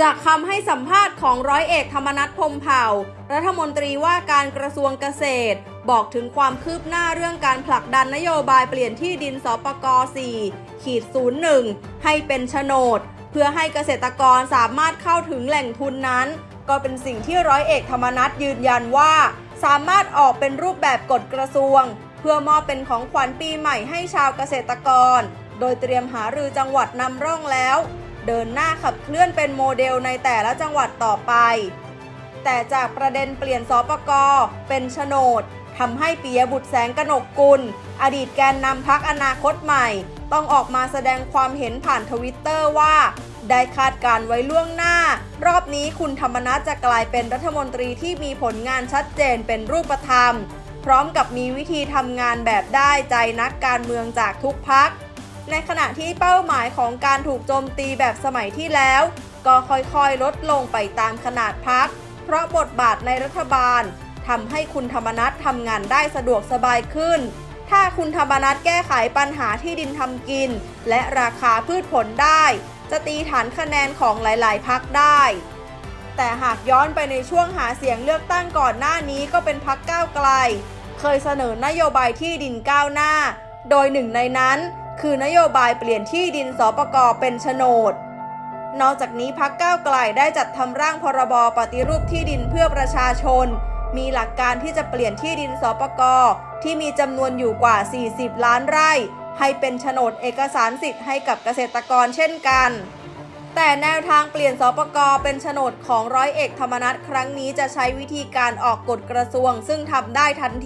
จากคำให้สัมภาษณ์ของร้อยเอกธรรมนัฐพมเผ่า รัฐมนตรีว่าการกระทรวงเกษตร บอกถึงความคืบหน้าเรื่องการผลักดันนโยบายเปลี่ยนที่ดินสปก4ขีด01 ให้เป็นโฉนด เพื่อให้เกษตรกรสามารถเข้าถึงแหล่งทุนนั้น ก็เป็นสิ่งที่ร้อยเอกธรรมนัฐยืนยันว่า สามารถออกเป็นรูปแบบกฎกระทรวง เพื่อมอบเป็นของขวัญปีใหม่ให้ชาวเกษตรกร โดยเตรียมหารือจังหวัดนำร่องแล้ว เดินหน้าขับเคลื่อนเป็นโมเดลในแต่ละจังหวัดต่อไป แต่จากประเด็นเปลี่ยนสปกเป็นโฉนดทำให้ปิยบุตรแสงกนกกุล อดีตแกนนำพักอนาคตใหม่ ต้องออกมาแสดงความเห็นผ่านทวิตเตอร์ว่า ได้คาดการไว้ล่วงหน้า รอบนี้คุณธรรมนัฐจะกลายเป็นรัฐมนตรีที่มีผลงานชัดเจนเป็นรูปธรรม พร้อมกับมีวิธีทำงานแบบได้ใจนักการเมืองจากทุกพัก ในขณะที่เป้าหมายของการถูกโจมตีแบบสมัยที่แล้ว ก็ค่อยๆลดลงไปตามขนาดพัก เพราะบทบาทในรัฐบาลทำให้คุณธรรมนัฐทำงานได้สะดวกสบายขึ้น ถ้าคุณธรรมนัฐแก้ไขปัญหาที่ดินทำกิน และราคาพืชผลได้ จะตีฐานคะแนนของหลายๆพักได้ แต่หากย้อนไปในช่วงหาเสียงเลือกตั้งก่อนหน้านี้ก็เป็นพักก้าวไกล เคยเสนอนโยบายที่ดินก้าวหน้า โดยหนึ่งในนั้น คือนโยบายเปลี่ยนที่ดินสปกเป็นโฉนด นอกจากนี้พักก้าวไกลได้จัดทำร่างพรบปฏิรูปที่ดินเพื่อประชาชน มีหลักการที่จะเปลี่ยนที่ดินสปกที่มีจำนวนอยู่กว่า 40 ล้านไร่ ให้เป็นโฉนดเอกสารสิทธิ์ให้กับเกษตรกรเช่นกัน แต่แนวทางเปลี่ยนสปกเป็นโฉนดของร้อยเอกธรรมนัฐครั้งนี้จะใช้วิธีการออกกฎกระทรวง ซึ่งทำได้ทันที